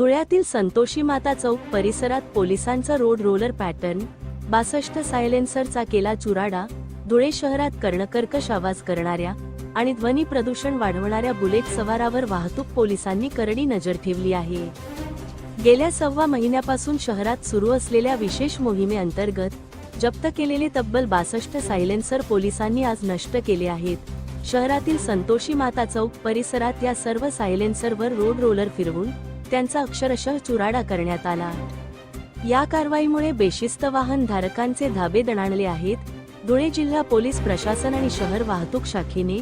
धुळ्यातील संतोषी माता चौक परिसरात पोलिसांचा road roller pattern बासष्ट सायलेन्सरचा केला चुराडा धुळे शहरात कर्णकर्कश आवाज करणाऱ्या आणि ध्वनी प्रदूषण वाढवणाऱ्या बुलेट सवारावर वाहतूक पोलिसांनी करडी नजर ठेवली आहे. गेल्या सव्वा महिन्यापासून शहरात सुरू असलेल्या विशेष मोहिमेअंतर्गत जप्त केलेले तब्बल बासष्ट सायलेन्सर पोलिसांनी आज नष्ट केले आहेत. शहरातील संतोषी माता चौक परिसरात या सर्व सायलेन्सरवर रोड रोलर फिरवून त्यांचा अक्षरशः चुराडा करण्यात आला. या कारवाईमुळे बेशिस्त वाहन धारकांचे धाबे दणाणले आहेत. धुळे जिल्हा पोलीस प्रशासन आणि शहर वाहतूक शाखेने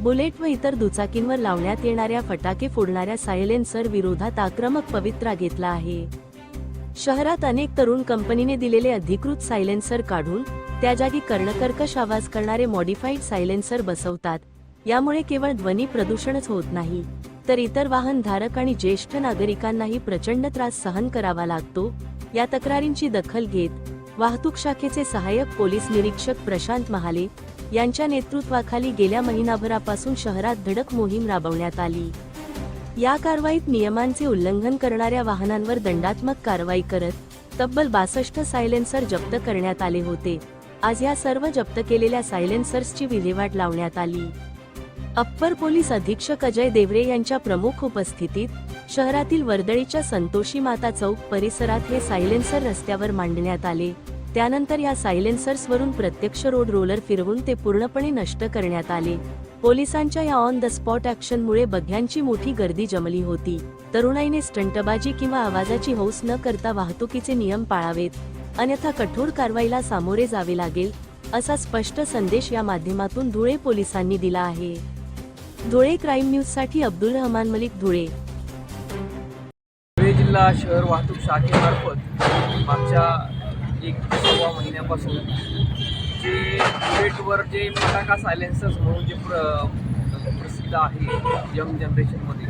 बुलेट व इतर दुचाकींवर लावण्यात येणाऱ्या फटाके फोडणाऱ्या सायलेन्सर विरोधात आक्रमक पवित्रा घेतला आहे. शहरात अनेक तरुण कंपनीने दिलेले अधिकृत सायलेन्सर काढून त्या जागी कर्णकर्कश आवाज करणारे मॉडिफाईड सायलेन्सर बसवतात. यामुळे केवळ ध्वनी प्रदूषणच होत नाही. तर इतर वाहनधारक आणि ज्येष्ठ नागरिकांनाही प्रचंड त्रास सहन करावा लागतो. या तक्रारींची दखल घेत वाहतूक शाखेचे सहाय्यक पोलीस निरीक्षक प्रशांत महाले यांच्या नेतृत्वाखाली गेल्या महिनाभरापासून शहरात धडक मोहीम राबवण्यात आली. या कारवाईत नियमांचे उल्लंघन करणाऱ्या वाहनांवर दंडात्मक कारवाई करत तब्बल बासष्ट सायलेन्सर जप्त करण्यात आले होते. आज या सर्व जप्त केलेल्या सायलेन्सर्सची विल्हेवाट लावण्यात आली. अप्पर पोलीस अधीक्षक अजय देवरे यांच्या प्रमुख उपस्थितीत शहरातील वर्दळीच्या संतोषी माता चौक परिसरात हे सायलेन्सर रस्त्यावर मांडण्यात आले. त्यानंतर या सायलेन्सर्सवरून प्रत्यक्ष रोड रोलर फिरवून ते पूर्णपणे नष्ट करण्यात आले. पोलिसांच्या या ऑन द स्पॉट ऍक्शनमुळे बघ्यांची मोठी गर्दी जमली होती. तरुणाईने स्टंटबाजी किंवा आवाजाची हौस न करता वाहतुकीचे नियम पाळावेत. अन्यथा कठोर कारवाईला सामोरे जावे लागेल असा स्पष्ट संदेश या माध्यमातून धुळे पोलिसांनी दिला आहे. धुळे क्राईम न्यूजसाठी अब्दुल रहमान मलिक धुळे. धुळे जिल्हा शहर वाहतूक शाखेमार्फत मागच्या एक सव्वा महिन्यापासून जे बुलेटवर जे फटाका सायलेन्सर्स म्हणून जे प्र प्रसिद्ध आहे यंग जनरेशनमध्ये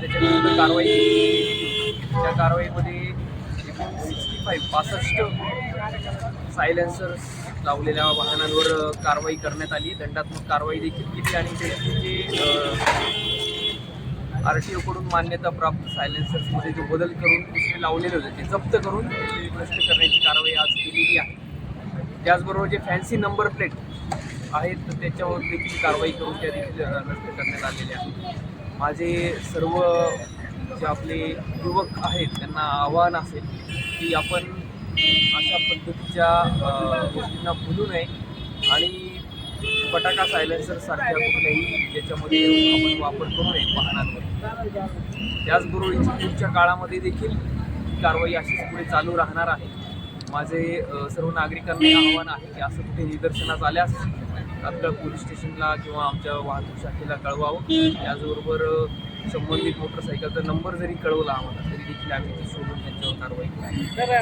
त्याच्याविरुद्ध कारवाई त्या कारवाईमध्ये एकूण सिक्स्टी फाईव्ह पासष्ट सायलेन्सर्स लावलेल्या वाहनांवर कारवाई करण्यात आली. दंडात्मक कारवाई देखील केली आणि त्याची जे आर टी ओकडून मान्यता प्राप्त सायलेन्सर्समध्ये जो बदल करून दुसरे लावलेले होते ते जप्त करून नष्ट करण्याची कारवाई आज केलेली आहे. त्याचबरोबर जे फॅन्सी नंबर प्लेट आहेत तर त्याच्यावर देखील कारवाई करून त्या देखील नष्ट करण्यात आलेल्या आहेत. माझे सर्व जे आपले युवक आहेत त्यांना आव्हान असेल की आपण अशा पद्धतीच्या गोष्टींना भुलू नये आणि फटाका सायलेन्सर सारख्या कुठल्याही याच्यामध्ये आपण वापर करू नये वाहनांवर. त्याचबरोबर पुढच्या काळामध्ये देखील कारवाई अशीच पुढे चालू राहणार आहे. माझे सर्व नागरिकांना आव्हान आहे की असं कुठे निदर्शनास आल्यास तात्काळ पोलीस स्टेशनला किंवा आमच्या वाहतूक शाखेला कळवावं. त्याचबरोबर संबंधित मोटरसायकलचा नंबर जरी कळवला आम्हाला तरी देखील आम्ही सोडून शोधून त्यांच्यावर कारवाई करू.